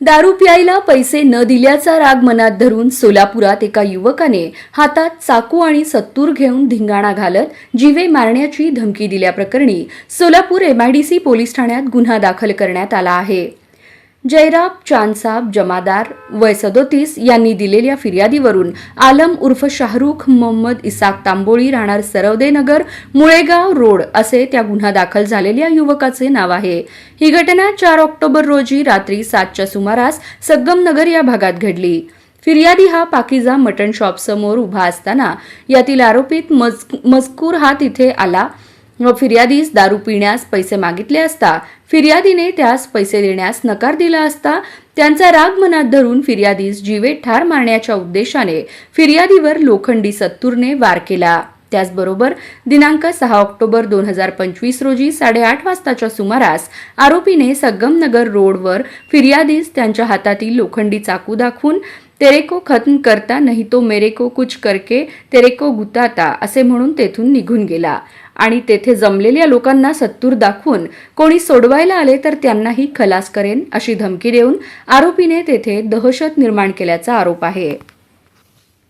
दारू प्यायला पैसे न दिल्याचा राग मनात धरून सोलापुरात एका युवकाने हातात चाकू आणि सत्तूर घेऊन धिंगाणा घालत जीवे मारण्याची धमकी दिल्याप्रकरणी सोलापूर एमआयडीसी पोलीस ठाण्यात गुन्हा दाखल करण्यात आला आहे. जयराब चांदसाब जमादार वय सदोतीस यांनी दिलेल्या फिर्यादीवरून आलम उर्फ शाहरुख मोहम्मद इसाक तांबोळी राहणार सरवदेनगर मुळेगाव रोड असे त्या गुन्हा दाखल झालेल्या युवकाचे नाव आहे. ही घटना चार ऑक्टोबर रोजी रात्री सातच्या सुमारास सग्गमनगर या भागात घडली. फिर्यादी हा पाकिजा मटण शॉप समोर उभा असताना यातील आरोपीत मज मजकूर हा तिथे आला. व फिर्यादीस दारू पिण्यास पैसे मागितले असता फिर्यादीने त्यास पैसे देण्यास नकार दिला असता त्यांचा राग मनात धरून फिर्यादीस जीवे ठार मारण्याच्या उद्देशाने फिर्यादीवर लोखंडी सत्तूरने वार केला. त्याचबरोबर दिनांक सहा ऑक्टोबर दोन हजार पंचवीस रोजी साडेआठ वाजताच्या सुमारास आरोपीने सग्गमनगर रोडवर फिर्यादीस त्यांच्या हातातील लोखंडी चाकू दाखवून तेरे को खत्म करता नाही तो मेरे को कुछ करके तेरे को गुताता असे म्हणून तेथून निघून गेला. आणि तेथे जमलेल्या लोकांना सत्तूर दाखवून कोणी सोडवायला आले तर त्यांनाही खलास करेन अशी धमकी देऊन आरोपीने तेथे दहशत निर्माण केल्याचा आरोप आहे.